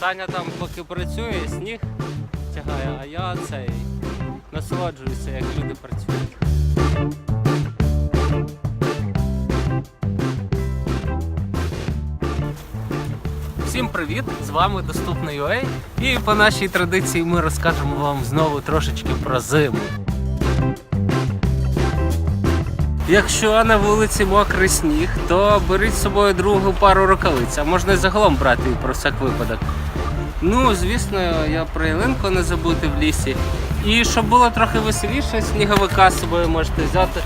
Саня там поки працює, сніг тягає, а я цей насолоджуюся, як люди працюють. Всім привіт! З вами доступна UA. І по нашій традиції ми розкажемо вам знову трошечки про зиму. Якщо на вулиці мокрий сніг, то беріть з собою другу пару рукавиць, а можна і загалом брати про всяк випадок. Ну, звісно, я про ялинку не забути в лісі. І щоб було трохи веселіше, сніговика з собою можете взяти,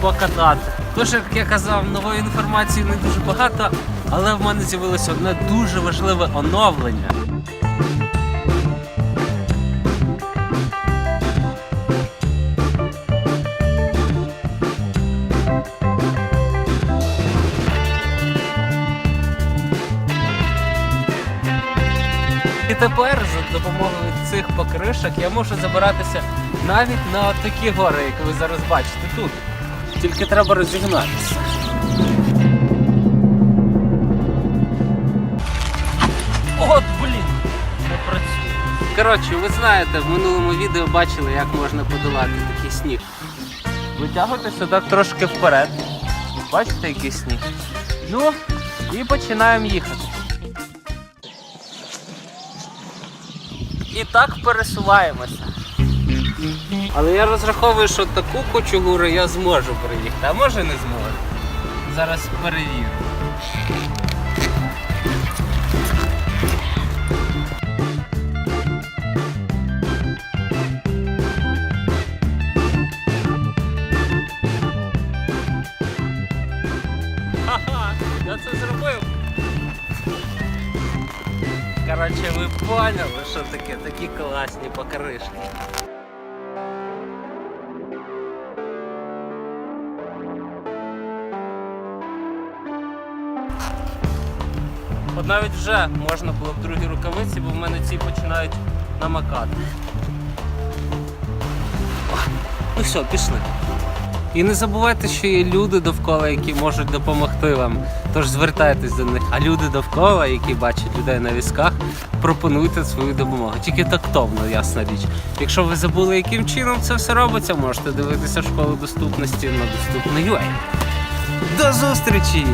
покатати. Тож, як я казав, нової інформації не дуже багато, але в мене з'явилося одне дуже важливе оновлення. І тепер за допомогою цих покришок я можу забиратися навіть на такі гори, як ви зараз бачите тут. Тільки треба розігнатися. От, блін! Не працює. Коротше, ви знаєте, в минулому відео бачили, як можна подолати такий сніг. Витягуйтеся так трошки вперед. Бачите, який сніг? Ну, і починаємо їхати. І так пересуваємося. Але я розраховую, що таку кучугуру я зможу переїхати, а може не зможу. Зараз перевірю. Я це зробив. Коротше, ви поняли, що таке такі класні покришки. От навіть вже можна було б другі рукавиці, бо в мене ці починають намакати. О, Ну все, пішли. І не забувайте, що є люди довкола, які можуть допомогти вам. Тож звертайтесь до них. А люди довкола, які бачать людей на візках, пропонуйте свою допомогу. Тільки тактовно, ясна річ. Якщо ви забули, яким чином це все робиться, можете дивитися школу доступності на доступно.ua. До зустрічі!